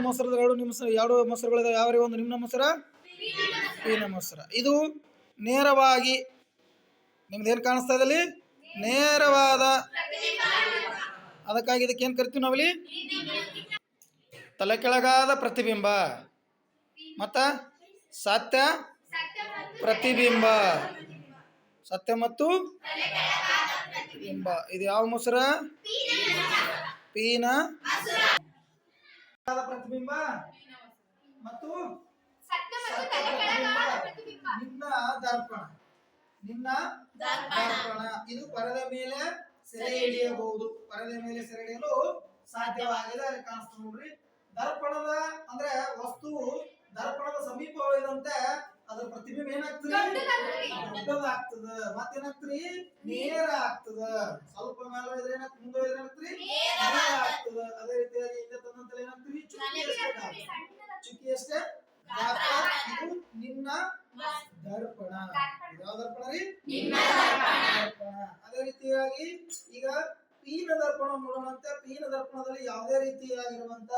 ಮೊಸರದ ಎರಡು ನಿಮ್ಮ ಎರಡು ಮೊಸರುಗಳಿದಾವೆ. ಯಾವ ಒಂದು? ನಿಮ್ಮ ಮೊಸರ? ಪೀನ ಮೊಸರ. ಇದು ನೇರವಾಗಿ ನಿಮ್ದೇನು ಕಾಣಿಸ್ತಾ ಇದೆ ಅಲ್ಲಿ? ನೇರವಾದ ಅದಕ್ಕಾಗಿ ಇದಕ್ಕೆ ಏನು ಕರಿತೀವಿ ನಾವಲ್ಲಿ? ತಲೆ ಕೆಳಗಾದ ಪ್ರತಿಬಿಂಬ. ಮತ್ತ ಸತ್ಯ ಪ್ರತಿಬಿಂಬ. ಸತ್ಯ ಮತ್ತು ಬಿಂಬ ಇದು ಯಾವ ಮೊಸರ? ಪೀನ. ಪ್ರತಿಬಿಂಬ? ಮತ್ತು? ನಿನ್ನ ದರ್ಪಣ. ನಿನ್ನ ದರ್ಪಣ. ಇದು ಪರದೆ ಮೇಲೆ ಸೆರೆ ಹಿಡಿಯಬಹುದು. ಪರದೆ ಮೇಲೆ ಸೆರೆ ಹಿಡಿಯಲು ಸಾಧ್ಯವಾಗಿದೆ. ಅಲ್ಲಿ ಕಾಣಿಸ್ತು ನೋಡ್ರಿ. ದರ್ಪಣದ ಅಂದ್ರೆ ವಸ್ತು ದರ್ಪಣದ ಸಮೀಪ ಹೋದಂತೆ ಅದ್ರ ಪ್ರತಿಬಿಂಬ ಏನಾಗ್ತದೆ? ದೊಡ್ಡದಾಗ್ತದ. ಮತ್ತೇನಾಗ್ತದ್ರಿ ನೇರ ಆಗ್ತದ. ಸ್ವಲ್ಪ ಮೇಲೆ ಹೋದ್ರೆ ಏನಾಗ್ತದೆ? ಮುಂದೆ ಹೋದ್ರೆ ಏನಾಗ್ತದ್ರಿ ನೇರ ಆಗ್ತದ. ಅದೇ ಚುಕ್ಕಿ ಅಷ್ಟೇ. ಇದು ನಿನ್ನ ದರ್ಪಣ. ಯಾವ ದರ್ಪಣ ರೀ? ದರ್ಪಣ. ಅದೇ ರೀತಿಯಾಗಿ ಈಗ ಪೀನ ದರ್ಪಣ ನೋಡೋಣಂತೆ. ಪೀನ ದರ್ಪಣದಲ್ಲಿ ಯಾವುದೇ ರೀತಿಯಾಗಿರುವಂತ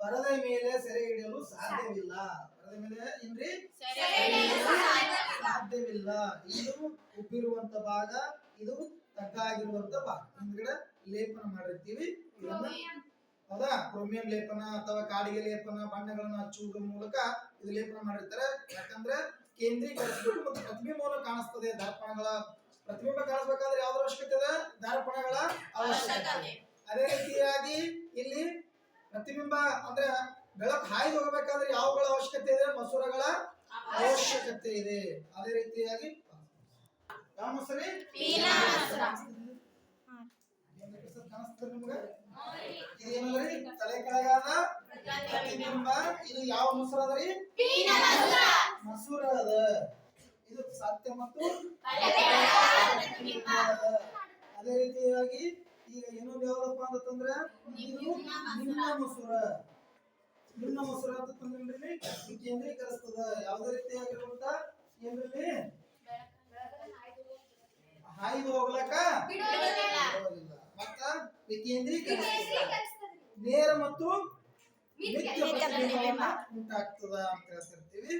ಪರದೆ ಮೇಲೆ ಸೆರೆ ಹಿಡಿಯಲು ಸಾಧ್ಯವಿಲ್ಲ. ಪರದೆ ಮೇಲೆ ಏನ್ರಿ? ಸಾಧ್ಯವಿಲ್ಲ. ಇದು ಉಬ್ಬಿರುವಂತ ಭಾಗ ಇದು ತಗ್ಗಾಗಿರುವಂತ ಭಾಗ. ಹಿಂದ್ಗಡೆ ಲೇಪನ ಮಾಡಿರ್ತೀವಿ. ಇದನ್ನ ಹೌದಾ ಕ್ರೋಮಿಯಂ ಲೇಪನ ಅಥವಾ ಕಾಡಿಗೆ ಲೇಪನ ಬಣ್ಣಗಳನ್ನು ಹಚ್ಚುವುದರ ಮೂಲಕ ಇದು ಲೇಪನ ಮಾಡಿರ್ತಾರೆ. ಯಾಕಂದ್ರೆ ಕೇಂದ್ರೀಕರಿಸಬೇಕು ಮತ್ತು ಪ್ರತಿಬಿಂಬವನ್ನ ಕಾಣಿಸ್ತದೆ. ದರ್ಪಣಗಳ ಪ್ರತಿಬಿಂಬ ಕಾಣಿಸ್ಬೇಕಾದ್ರೆ ಯಾವ್ದು ಅವಶ್ಯಕತೆ ಇದೆ ದರ್ಪಣಗಳ ಅವಶ್ಯಕತೆ. ಅದೇ ರೀತಿಯಾಗಿ ಇಲ್ಲಿ ಪ್ರತಿಬಿಂಬ ಅಂದ್ರೆ ಬೆಳಕು ಹಾಯ್ದು ಹೋಗಬೇಕಾದ್ರೆ ಯಾವಗಳ ಅವಶ್ಯಕತೆ ಇದೆ? ಮಸೂರಗಳ ಅವಶ್ಯಕತೆ ಇದೆ. ಅದೇ ರೀತಿಯಾಗಿ ಯಾವ ಮೊಸರಿ? ಕಾಣಿಸ್ತದೆ ನಿಮ್ಗೆ? ಇದೇನದ್ರಿ ತಲೆ ಕೆಳಗಾದ ಪ್ರತಿಬಿಂಬ. ಇದು ಯಾವ ಮಸೂರ ಅದರಿ ಮಸೂರ. ಅದ. ಇದು ಸತ್ಯ ಮತ್ತು ಅದ. ಅದೇ ರೀತಿಯಾಗಿ ಈಗ ಇನ್ನೊಂದು ಯಾವ್ದಪ್ಪ ಅಂತಂದ್ರೆ ಇದು ನಿನ್ನ ಮೊಸರ. ನಿನ್ನ ಮಸೂರ. ಅಂತಂದ್ರೆ ಇದು ಕೇಂದ್ರೀಕರಿಸ್ತದ. ಯಾವುದೇ ರೀತಿಯಾಗಿರುವಂತ ಏನ್ರಲ್ಲಿ ಹಾಯ್ದು ಹೋಗ್ಲಕ್ಕ. ಮತ್ತ ವಿಕೇಂದ್ರೀಕರಿಸ್ತದ ನೇರ ಮತ್ತು ನಿತ್ಯ ಉಂಟಾಗ್ತದ ಅಂತ ಹೇಳ್ತಿರ್ತೀವಿ.